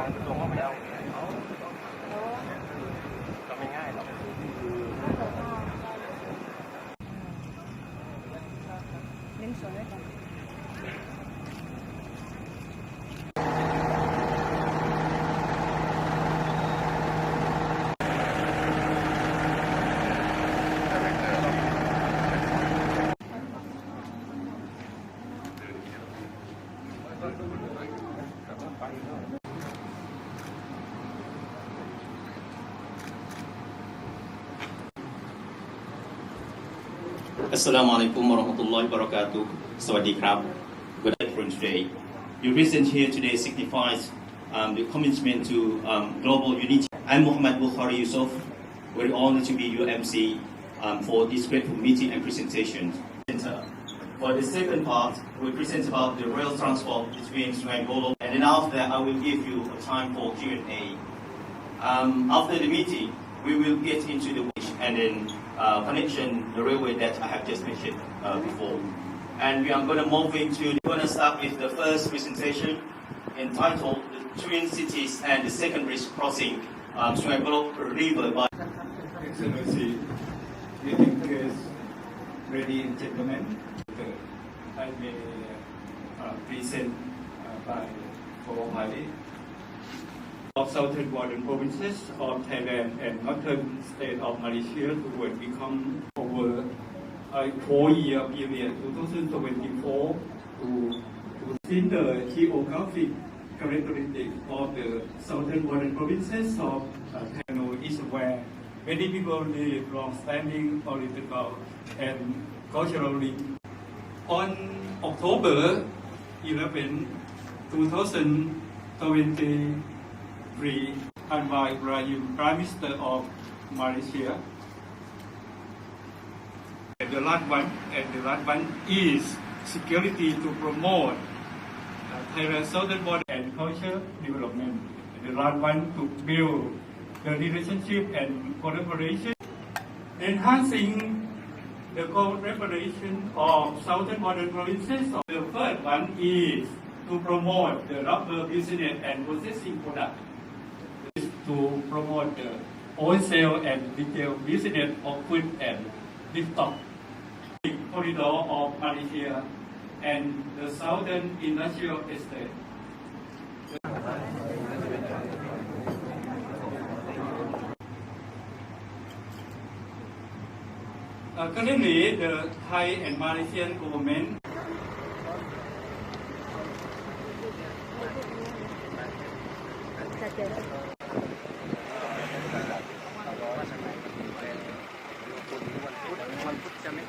ของกระทรวงก็ไม่เอาก็ไม่ง่ายหรอกเน้นสวยก่อนไป Assalamu alaikum warahmatullahi wabarakatuh. Sawadee krab. Good for today. Your presence here today signifies um, the commitment to um, global unity. I'm Muhammad Bukhari Yusuf. Very honored to be your MC um, for this grateful meeting and presentation. For the second part, we present about the rail transport between Sungai and then after that, I will give you a time for Q&A. Um, after the meeting, we will get into the and then uh, connection, the railway that I have just mentioned uh, before. And we are going to move into, we're going to start with the first presentation entitled The Twin Cities and the Second Bridge Crossing um, Buloh River by Excellency, meeting is ready and gentlemen. I may uh, present uh, by Hari of southern border provinces of Thailand and northern state of Malaysia will become over a four-year period, 2024 to, to see the geographic characteristic of the southern border provinces of uh, Thailand is where many people live long-standing political and culturally. On October 11, 2023, Anwar Ibrahim, Prime Minister of Malaysia, and the last one, and the last one is security to promote uh, southern border and culture development. And the last one to build the relationship and collaboration, enhancing the collaboration of southern border provinces. The third one is to promote the rubber business and processing product to promote the wholesale and retail business of food and livestock. The corridor of Malaysia and the southern industrial estate. Uh, currently, the Thai and Malaysian government วันพุธจะไม่